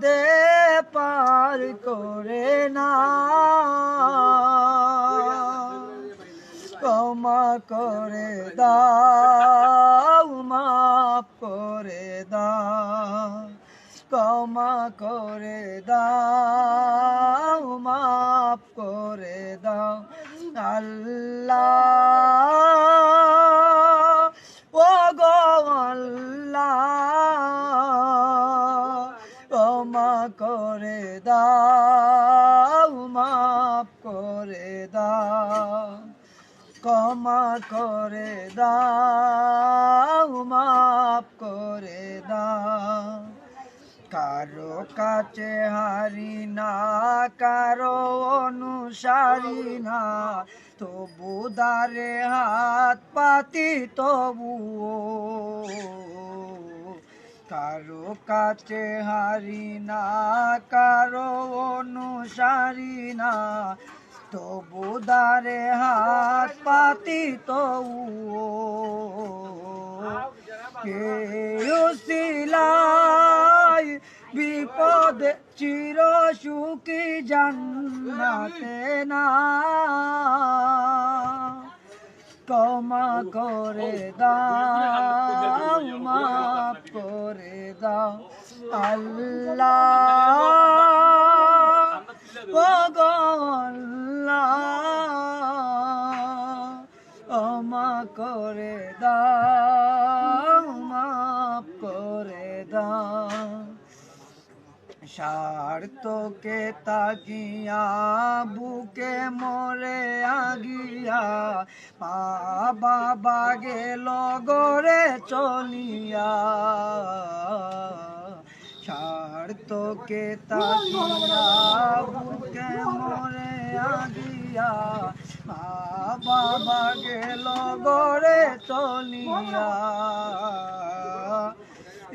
দে পার করে না। ক্ষমা করে দাও, মাফ করে দাও। ক্ষমা করে দাও, মাফ করে দাও। আল্লাহ করে দাও, মাফ করে দাও, ক্ষমা করে দাও, মাফ করে দাও। কারও কাছে হারি না, কারও অনুসারী না, তবু দারে হাত পাতি তবু কারও কাছে হারি না কারও অনুসারী না তবু দারে হাত পাতি তবু কেউসিলাই বিপদে চির সুখী জান্নাতে না ক্ষমা করে দাও আল্লাহ। ক্ষমা করে দাও, মাফ করে দাও। স্বার্থকে তাকিয়া, বুকে মরে আগিয়া পা বাবা গেল গরে চলিয়া। স্বার্থকে তাকিয়া মরে আগিয়া? পা বাবা গেল গরে চলিয়া। এ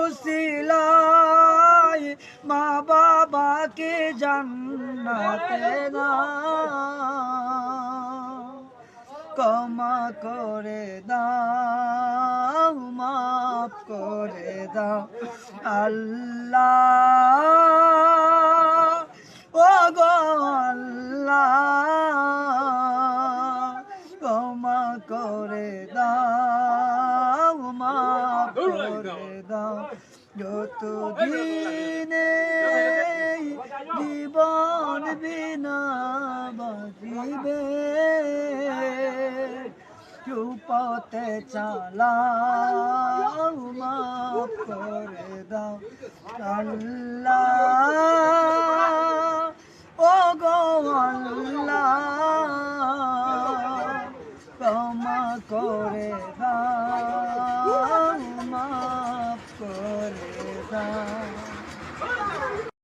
উসিলাই মা বাবাকে জান্নাতে না। ক্ষমা করে দাও, মাফ করে দাও আল্লাহ, ও গো আল্লাহ, ক্ষমা করে দাও মাফ করে দাও। যত দিনে জীবন বিনা চুপতে চালাও, মাফ করে দাও। আল্লাহ ও গো আল্লাহ, ক্ষমা করে দাও, মাফ করে দাও।